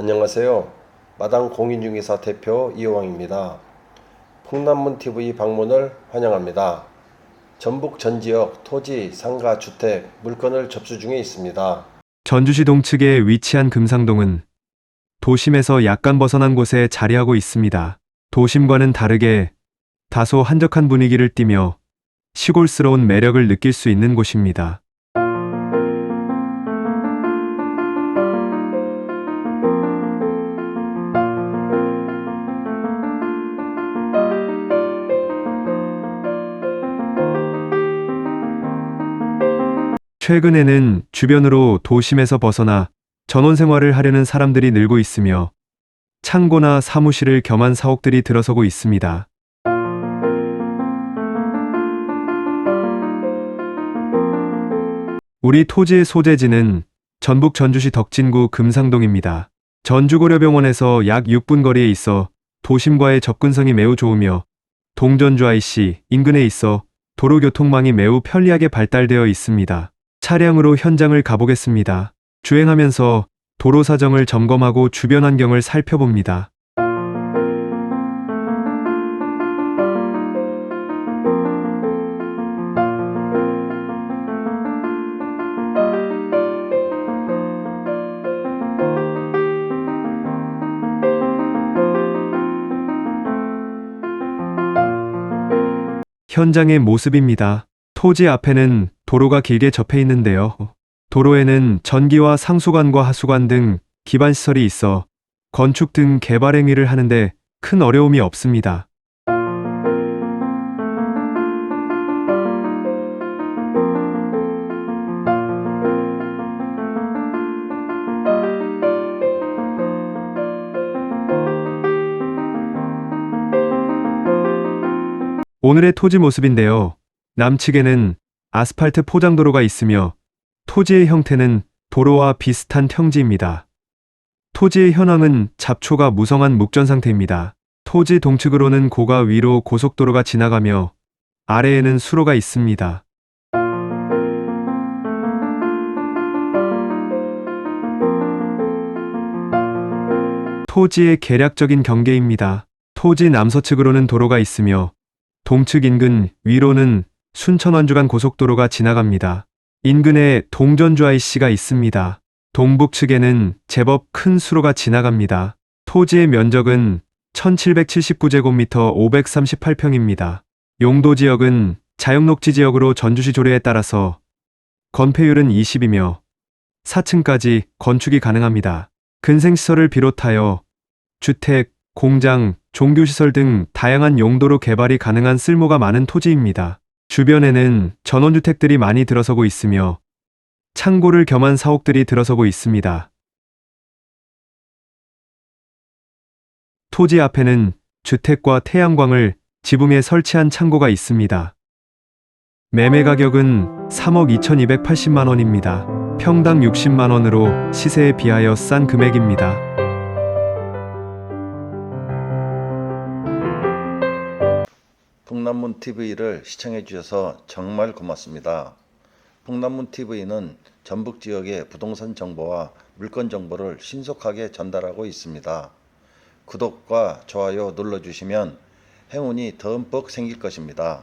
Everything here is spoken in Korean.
안녕하세요. 마당 공인중개사 대표 이호왕입니다. 풍남문 TV 방문을 환영합니다. 전북 전 지역 토지, 상가, 주택, 물건을 접수 중에 있습니다. 전주시 동측에 위치한 금상동은 도심에서 약간 벗어난 곳에 자리하고 있습니다. 도심과는 다르게 다소 한적한 분위기를 띠며 시골스러운 매력을 느낄 수 있는 곳입니다. 최근에는 주변으로 도심에서 벗어나 전원 생활을 하려는 사람들이 늘고 있으며 창고나 사무실을 겸한 사옥들이 들어서고 있습니다. 우리 토지의 소재지는 전북 전주시 덕진구 금상동입니다. 전주고려병원에서 약 6분 거리에 있어 도심과의 접근성이 매우 좋으며 동전주 IC 인근에 있어 도로 교통망이 매우 편리하게 발달되어 있습니다. 차량으로 현장을 가보겠습니다. 주행하면서 도로 사정을 점검하고 주변 환경을 살펴봅니다. 현장의 모습입니다. 토지 앞에는 도로가 길게 접해 있는데요. 도로에는 전기와 상수관과 하수관 등 기반 시설이 있어 건축 등 개발 행위를 하는데 큰 어려움이 없습니다. 오늘의 토지 모습인데요. 남측에는 아스팔트 포장도로가 있으며 토지의 형태는 도로와 비슷한 평지입니다. 토지의 현황은 잡초가 무성한 묵전 상태입니다. 토지 동측으로는 고가 위로 고속도로가 지나가며 아래에는 수로가 있습니다. 토지의 계략적인 경계입니다. 토지 남서측으로는 도로가 있으며 동측 인근 위로는 순천완주간 고속도로가 지나갑니다. 인근에 동전주 IC가 있습니다. 동북 측에는 제법 큰 수로가 지나갑니다. 토지의 면적은 1779제곱미터 538평입니다. 용도 지역은 자영녹지 지역으로 전주시 조례에 따라서 건폐율은 20이며 4층까지 건축이 가능합니다. 근생시설을 비롯하여 주택, 공장, 종교시설 등 다양한 용도로 개발이 가능한 쓸모가 많은 토지입니다. 주변에는 전원주택들이 많이 들어서고 있으며 창고를 겸한 사옥들이 들어서고 있습니다. 토지 앞에는 주택과 태양광을 지붕에 설치한 창고가 있습니다. 매매 가격은 3억 2,280만 원입니다. 평당 60만 원으로 시세에 비하여 싼 금액입니다. 풍남문 TV를 시청해 주셔서 정말 고맙습니다. 풍남문 TV는 전북 지역의 부동산 정보와 물건 정보를 신속하게 전달하고 있습니다. 구독과 좋아요 눌러 주시면 행운이 덤뻑 생길 것입니다.